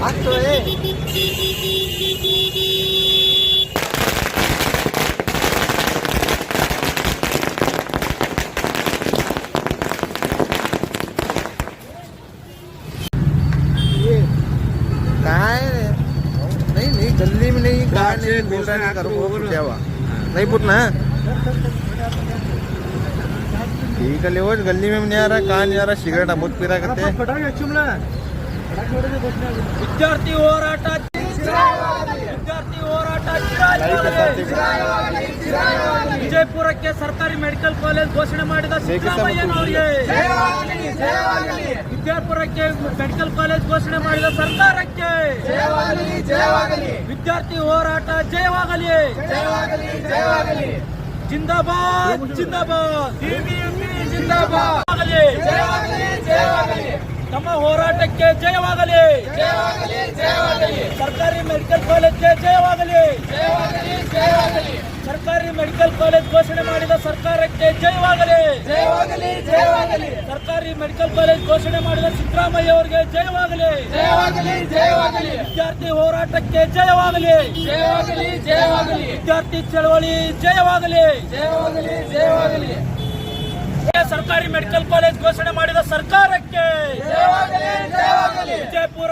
है नहीं कहा नहीं मिल रहा नहीं पूछना ठीक है ले गली में नहीं आ रहा है नहीं आ रहा सिगरेट अमूत पी करते हैं ವಿದ್ಯಾರ್ಥಿ ಹೋರಾಟ ವಿದ್ಯಾರ್ಥಿ ಹೋರಾಟ ವಿಜಯಪುರಕ್ಕೆ ಸರ್ಕಾರಿ ಮೆಡಿಕಲ್ ಕಾಲೇಜ್ ಘೋಷಣೆ ಮಾಡಿದ ಸಿದ್ದರಾಮಯ್ಯನವರಿಗೆ ವಿದ್ಯಾಪುರಕ್ಕೆ ಮೆಡಿಕಲ್ ಕಾಲೇಜ್ ಘೋಷಣೆ ಮಾಡಿದ ಸರ್ಕಾರಕ್ಕೆ ವಿದ್ಯಾರ್ಥಿ ಹೋರಾಟ ಜಯವಾಗಲಿ ಜಿಂದಾಬಾದ್ ಜಿಂದಾಬಾದ್ ಜಿಂದಾಬಾದ್ ತಮ ಹೋರಾಟಕ್ಕೆ ಜಯವಾಗಲಿ ಜಯವಾಗಲಿ ಜಯವಾಗಲಿ ಸರ್ಕಾರಿ ಮೆಡಿಕಲ್ ಕಾಲೇಜ್ ಜಯವಾಗಲಿ ಜಯವಾಗಲಿ ಜಯವಾಗಲಿ ಸರ್ಕಾರಿ ಮೆಡಿಕಲ್ ಕಾಲೇಜ್ ಘೋಷಣೆ ಮಾಡಿದ ಸರ್ಕಾರಕ್ಕೆ ಜಯವಾಗಲಿ ಜಯವಾಗಲಿ ಜಯವಾಗಲಿ ಸರ್ಕಾರಿ ಮೆಡಿಕಲ್ ಕಾಲೇಜ್ ಘೋಷಣೆ ಮಾಡಿದ ಸಿದ್ರಾಮಯ್ಯ ಅವರಿಗೆ ಜಯವಾಗಲಿ ಜಯವಾಗಲಿ ಜಯವಾಗಲಿ ವಿದ್ಯಾರ್ಥಿ ಹೋರಾಟಕ್ಕೆ ಜಯವಾಗಲಿ ಜಯವಾಗಲಿ ಜಯವಾಗಲಿ ವಿದ್ಯಾರ್ಥಿ ಚಳುವಳಿ ಜಯವಾಗಲಿ ಜಯವಾಗಲಿ ಜಯವಾಗಲಿ ಈ ಸರ್ಕಾರಿ ಮೆಡಿಕಲ್ ಕಾಲೇಜ್ ಘೋಷಣೆ ಮಾಡಿದ ಸರ್ಕಾರಕ್ಕೆ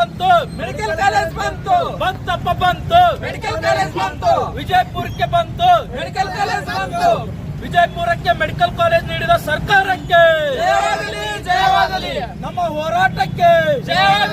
ಬಂತು ಮೆಡಿಕಲ್ ಕಾಲೇಜ್ ಬಂತು ಬಂತಪ್ಪ ಬಂತು ಮೆಡಿಕಲ್ ಕಾಲೇಜ್ ಬಂತು ವಿಜಯಪುರಕ್ಕೆ ಬಂತು ಮೆಡಿಕಲ್ ಕಾಲೇಜ್ ಬಂತು ವಿಜಯಪುರಕ್ಕೆ ಮೆಡಿಕಲ್ ಕಾಲೇಜ್ ನೀಡಿದ ಸರ್ಕಾರಕ್ಕೆ ಜಯವಾಗಲಿ ನಮ್ಮ ಹೋರಾಟಕ್ಕೆ ಜಯ